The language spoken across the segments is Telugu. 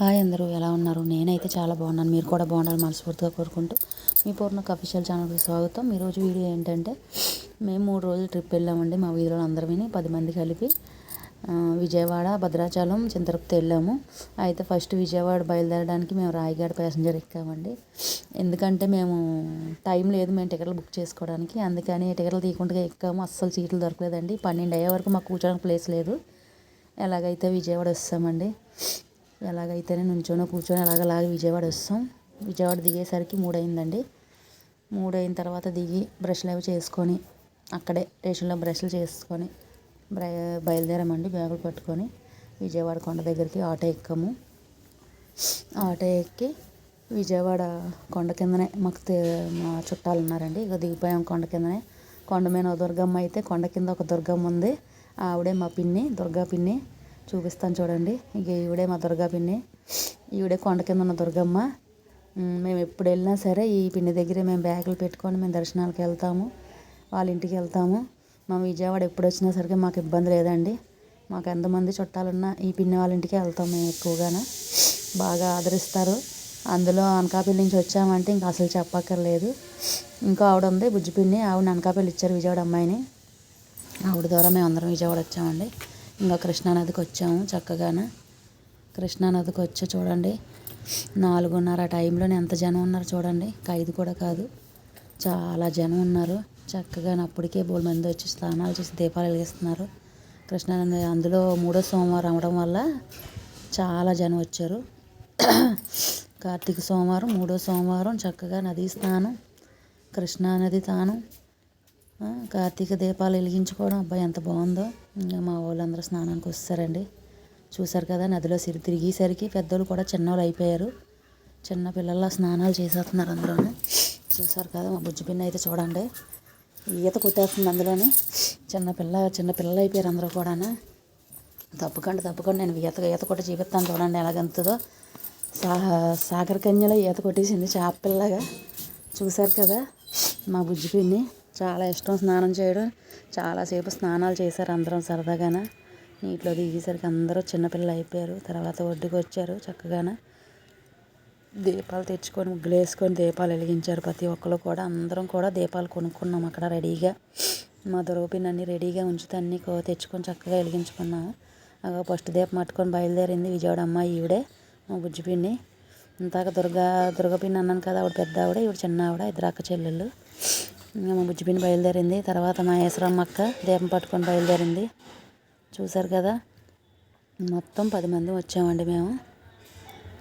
హాయ్ అందరూ ఎలా ఉన్నారు? నేనైతే చాలా బాగున్నాను. మీరు కూడా బాగుండాలి మనస్ఫూర్తిగా కోరుకుంటూ మీ పూర్ణ అఫీషియల్ ఛానల్కి స్వాగతం. ఈరోజు వీడియో ఏంటంటే మేము మూడు రోజులు ట్రిప్ వెళ్ళామండి. మా వీధిలో అందరూ పది మంది కలిపి విజయవాడ భద్రాచలం చింతరపుతి వెళ్ళాము. అయితే ఫస్ట్ విజయవాడ బయలుదేరడానికి మేము రాయగడ ప్యాసింజర్ ఎక్కామండి. ఎందుకంటే మేము టైం లేదు మేము టికెట్లు బుక్ చేసుకోవడానికి. అందుకని టికెట్లు తీయకుండా ఎక్కాము. అస్సలు సీట్లు దొరకలేదండి. పన్నెండు అయ్యే వరకు మాకు కూర్చోడానికి ప్లేస్ లేదు. ఎలాగైతే విజయవాడ వస్తామండి. ఎలాగైతేనే నుంచోనో కూర్చొని అలాగలాగి విజయవాడ వస్తాం. విజయవాడ దిగేసరికి మూడైందండి మూడైన తర్వాత దిగి బ్రష్లు అవి చేసుకొని అక్కడే స్టేషన్లో బ్రష్లు చేసుకొని బయలుదేరామండి బ్యాగులు పట్టుకొని విజయవాడ కొండ దగ్గరికి ఆటో ఎక్కాము. ఆటో ఎక్కి విజయవాడ కొండ కిందనే మాకు మా చుట్టాలు ఉన్నారండి. ఇక దిగిపోయాం కొండ కిందనే. కొండ మీద ఒక దుర్గమ్మ అయితే కొండ కింద ఒక దుర్గమ్మ ఉంది. ఆవిడే మా పిన్ని దుర్గా పిన్ని. చూపిస్తాను చూడండి. ఇక ఈవిడే మా దుర్గా పిన్ని. ఈవిడే కొండ కింద ఉన్న దుర్గమ్మ. మేము ఎప్పుడు వెళ్ళినా సరే ఈ పిన్ని దగ్గరే మేము బ్యాగులు పెట్టుకొని మేము దర్శనాలకు వెళ్తాము. వాళ్ళ ఇంటికి వెళ్తాము. మా విజయవాడ ఎప్పుడు వచ్చినా సరే మాకు ఇబ్బంది లేదండి. మాకు ఎంతమంది చుట్టాలున్నా ఈ పిన్ని వాళ్ళ ఇంటికి వెళ్తాం మేము ఎక్కువగానే. బాగా ఆదరిస్తారు. అందులో అనకాపల్లి నుంచి వచ్చామంటే ఇంకా అసలు చెప్పక్కర్లేదు. ఇంకో ఆవిడ ఉంది బుజ్జిపిన్ని ఆవిడ అనకాపల్లి ఇచ్చారు విజయవాడ అమ్మాయిని. ఆవిడ ద్వారా మేము అందరం విజయవాడ వచ్చామండి. ఇంకా కృష్ణానదికి వచ్చాము చక్కగాన. కృష్ణానదికి వచ్చి చూడండి నాలుగున్నర టైంలోనే ఎంత జనం ఉన్నారు చూడండి. ఖైదు ఐదు కూడా కాదు చాలా జనం ఉన్నారు. చక్కగా అప్పటికే బోల్ మంది వచ్చి స్నానాలు చేసి దీపాలు వెలిగిస్తున్నారు. కృష్ణానది అందులో మూడో సోమవారం అవడం వల్ల చాలా జనం వచ్చారు. కార్తీక సోమవారం మూడో సోమవారం చక్కగా నదీ స్నానం కృష్ణానది తాను. కార్తీక దీపాలు వెలిగించుకోవడం అబ్బాయి ఎంత బాగుందో. ఇంకా మా వాళ్ళందరూ స్నానానికి వస్తారండి. చూసారు కదా నదిలో సిరి తిరిగేసరికి పెద్దోళ్ళు కూడా చిన్నోళ్ళు అయిపోయారు. చిన్న పిల్లల స్నానాలు చేసేస్తున్నారు అందులోనే. చూసారు కదా మా బుజ్జి పిన్న అయితే చూడండి. ఈత కొట్టేస్తుంది అందులోని. చిన్నపిల్ల చిన్న పిల్లలు అయిపోయారు అందరూ కూడా తప్పకుండా తప్పకుండా నేను ఈత ఈత కొట్టి చూపిస్తాను చూడండి ఎలాగంతుదో సా సాగర కన్యలో ఈత కొట్టేసింది చేప పిల్లగా చూశారు కదా మా బుజ్జి పిన్ని. చాలా ఇష్టం స్నానం చేయడం. చాలాసేపు స్నానాలు చేశారు అందరం సరదాగాన. నీటిలో దిగేసరికి అందరూ చిన్నపిల్లలు అయిపోయారు. తర్వాత ఒడ్డుకు వచ్చారు చక్కగాన. దీపాలు తెచ్చుకొని ముగ్గులు వేసుకొని దీపాలు వెలిగించారు ప్రతి ఒక్కరు కూడా. అందరం కూడా దీపాలు కొనుక్కున్నాం అక్కడ రెడీగా. మా దొరకపిన్ అన్ని రెడీగా ఉంచితే అన్నీ కో- తెచ్చుకొని చక్కగా వెలిగించుకున్నాము. అక్కడ ఫస్ట్ దీపం పట్టుకొని బయలుదేరింది విజయవాడ అమ్మాయి ఈవిడే మా బుజ్జి ఇంతాక దుర్గా దుర్గపిండి అన్నాను కదా ఆవిడ పెద్ద ఆవిడ ఈవిడ చిన్న ఆవిడ ఇద్దరు అక్క చెల్లెళ్ళు. మా బుజ్జి బయలుదేరింది. తర్వాత మా ఏసరమ్మ అక్క దీపం పట్టుకొని బయలుదేరింది. చూసారు కదా? మొత్తం పది మంది వచ్చామండి మేము.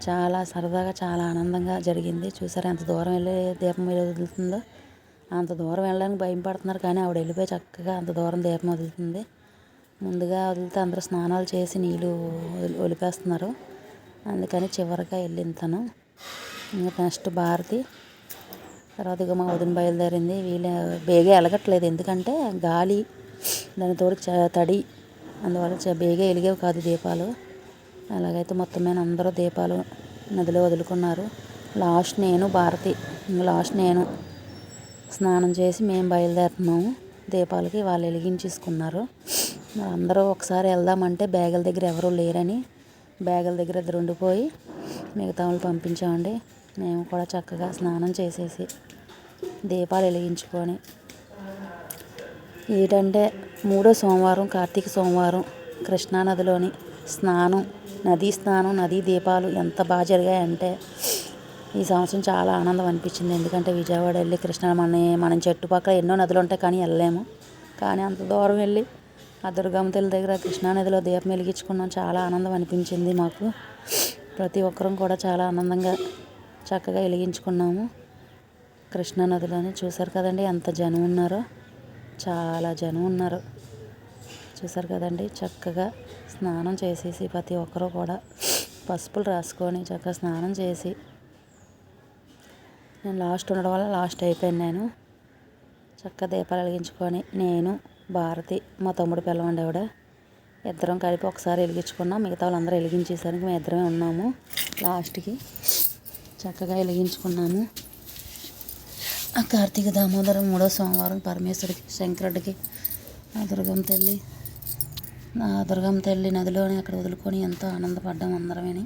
చాలా సరదాగా చాలా ఆనందంగా జరిగింది. చూసారు ఎంత దూరం వెళ్ళి దీపం వదులుతుందో? అంత దూరం వెళ్ళడానికి భయం పడుతున్నారు కానీ ఆవిడ వెళ్ళిపోయి చక్కగా అంత దూరం దీపం వదులుతుంది. ముందుగా వదిలితే అందరూ స్నానాలు చేసి నీళ్ళు ఒలిపేస్తున్నారు. అందుకని చివరిగా వెళ్ళింది తను. ఇంకా నెక్స్ట్ భారతి. తర్వాత ఇక మా వదిన బయలుదేరింది. వీళ్ళు బేగే ఎలగట్లేదు. ఎందుకంటే గాలి దాని తోడు చ- తడి అందువల్ల చ- వెలిగేవి కాదు దీపాలు. అలాగైతే మొత్తం మీద అందరూ దీపాలు నదిలో వదులుకున్నారు. లాస్ట్ నేను భారతి. లాస్ట్ నేను. స్నానం చేసి మేము బయలుదేరుతున్నాము. దీపాలకి వాళ్ళు వెలిగించేసుకున్నారు. అందరూ ఒకసారి వెళ్దామంటే బ్యాగుల దగ్గర ఎవరూ లేరని బ్యాగుల దగ్గర ఇద్దరు ఉండిపోయి మిగతా వాళ్ళు పంపించామండి. మేము కూడా చక్కగా స్నానం చేసేసి దీపాలు వెలిగించుకొని. ఏంటంటే మూడో సోమవారం కార్తీక సోమవారం కృష్ణానదిలోని స్నానం నదీ స్నానం నదీ దీపాలు ఎంత బాగా జరిగాయంటే ఈ సంవత్సరం చాలా ఆనందం అనిపించింది. ఎందుకంటే విజయవాడ వెళ్ళి కృష్ణ మన మనం చుట్టుపక్కల ఎన్నో నదులు ఉంటాయి కానీ వెళ్ళలేము. కానీ అంత దూరం వెళ్ళి ఆ దుర్గమ్మ తల్లి దగ్గర కృష్ణానదిలో దీపం వెలిగించుకున్నాం. చాలా ఆనందం అనిపించింది మాకు. ప్రతి ఒక్కరం కూడా చాలా ఆనందంగా చక్కగా వెలిగించుకున్నాము. కృష్ణానదిలోని చూసారు కదండి ఎంత జనం ఉన్నారో. చాలా జనం ఉన్నారు. చూసారు కదండి చక్కగా స్నానం చేసేసి ప్రతి ఒక్కరూ కూడా పసుపులు రాసుకొని చక్కగా స్నానం చేసి నేను లాస్ట్ ఉండడం వల్ల లాస్ట్ అయిపోయాను నేను. చక్కగా దీపాలు వెలిగించుకొని నేను భారతి మా తమ్ముడు పిల్లవండి ఆవిడ ఇద్దరం కలిపి ఒకసారి వెలిగించుకున్నాం. మిగతా వాళ్ళందరూ వెలిగించేసరికి మేము ఇద్దరమే ఉన్నాము లాస్ట్కి. చక్కగా వెలిగించుకున్నాము. కార్తీక దామోదరం మూడో సోమవారం పరమేశ్వరికి శంకరుడికి ఆ దుర్గమ్మ తల్లి ఆ దుర్గమ్మ తల్లి నదిలోని అక్కడ వదులుకొని ఎంతో ఆనందపడ్డాం అందరమని.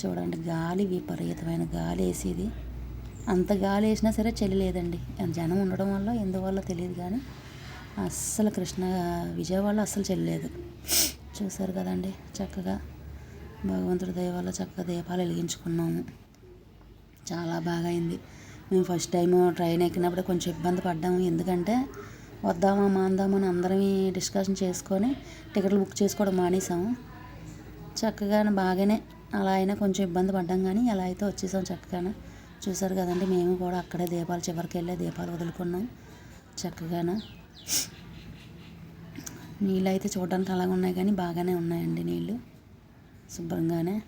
చూడండి గాలి విపరీతమైన గాలి వేసేది. అంత గాలి వేసినా సరే చలి లేదండి. జనం ఉండడం వల్ల ఎందువల్ల తెలియదు కానీ అస్సలు కృష్ణ విజయవాడలో అస్సలు చలి లేదు. కదండి చక్కగా భగవంతుడి దయ వల్ల చక్కగా దీపాలు వెలిగించుకున్నాము. చాలా బాగా అయింది. మేము ఫస్ట్ టైం ట్రైన్ ఎక్కినప్పుడు కొంచెం ఇబ్బంది పడ్డాము ఎందుకంటే వద్దామా మాందామా అని అందరం డిస్కషన్ చేసుకొని టికెట్లు బుక్ చేసుకోవడం మానేసాము చక్కగా బాగానే అలా అయినా కొంచెం ఇబ్బంది పడ్డాం కానీ అలా అయితే వచ్చేసాం చక్కగా చూసారు కదండి మేము కూడా అక్కడే దీపాలు చివరికి వెళ్ళే దీపాలు వదులుకున్నాం చక్కగాన. నీళ్ళు అయితే చూడడానికి అలాగ ఉన్నాయి కానీ బాగానే ఉన్నాయండి నీళ్ళు. శుభ్రంగానే.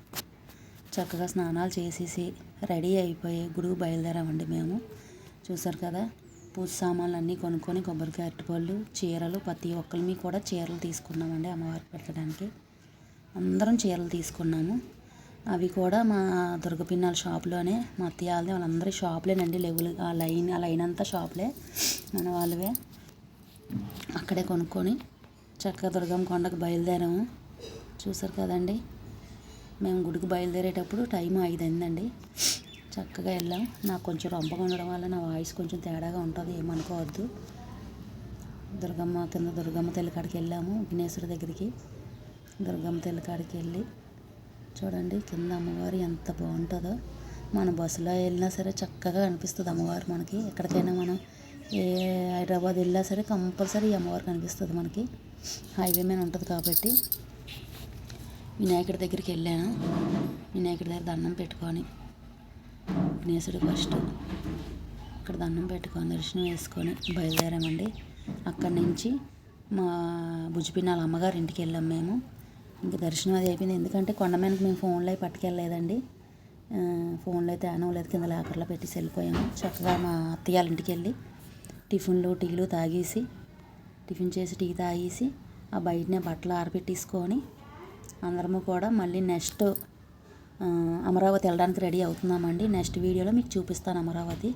చక్కగా స్నానాలు చేసేసి రెడీ అయిపోయి గుడికి బయలుదేరామండి మేము. చూసారు కదా? పూజ సామాన్లు అన్నీ కొనుక్కొని కొబ్బరికాయ అరటిపళ్ళు చీరలు ప్రతి ఒక్కరిని కూడా చీరలు తీసుకున్నామండి అమ్మవారికి పెట్టడానికి. అందరం చీరలు తీసుకున్నాము. అవి కూడా మా దుర్గపిన్నాల షాప్లోనే మా అత్తయ్య వాళ్ళందరి షాప్లేనండి లెవెల్ ఆ లైన్ ఆ లైన్ అంతా షాప్లే మన వాళ్ళవే. అక్కడే కొనుక్కొని చక్కగా దుర్గం కొండకు బయలుదేరాము. చూసారు కదండి? మేము గుడికి బయలుదేరేటప్పుడు టైం ఐదు అయిందండి చక్కగా వెళ్ళాం. నాకు కొంచెం రొంపగా ఉండడం వల్ల నా వాయిస్ కొంచెం తేడాగా ఉంటుంది ఏమనుకోవద్దు. దుర్గమ్మ కింద దుర్గమ్మ తల్లి కాడికి వెళ్ళాము విఘ్నేశ్వరి దగ్గరికి. దుర్గమ్మ తల్లి కాడికి వెళ్ళి చూడండి కింద అమ్మవారు ఎంత బాగుంటుందో. మన బస్సులో వెళ్ళినా సరే చక్కగా కనిపిస్తుంది అమ్మవారు మనకి. ఎక్కడికైనా మనం ఏ హైదరాబాద్ వెళ్ళినా సరే కంపల్సరీ అమ్మవారు కనిపిస్తుంది మనకి. హైవే మీద ఉంటుంది కాబట్టి వినాయకుడి దగ్గరికి వెళ్ళాను. వినాయకుడి దగ్గర దండం పెట్టుకొని విఘ్నేశుడు ఫస్ట్ అక్కడ దండం పెట్టుకొని దర్శనం వేసుకొని బయలుదేరామండి. అక్కడి నుంచి మా భుజపిన్నాల అమ్మగారి ఇంటికి వెళ్ళాం మేము. ఇంకా దర్శనం అది అయిపోయింది. ఎందుకంటే కొండ మీదకి మేము ఫోన్లో అయి పట్టుకెళ్ళలేదండి. ఫోన్లో అయితే అనవలేదు కింద లాకర్లో పెట్టేసి వెళ్ళిపోయాము. చక్కగా మా అత్తయ్యాల ఇంటికి వెళ్ళి టిఫిన్లు టీలు తాగేసి టిఫిన్ చేసి టీ తాగేసి ఆ బయటనే బట్టలు ఆరబెట్టేసుకొని అందరము కూడా మళ్ళీ నెక్స్ట్ అమరావతి వెళ్ళడానికి రెడీ అవుతున్నామండి. నెక్స్ట్ వీడియోలో మీకు చూపిస్తాను అమరావతి.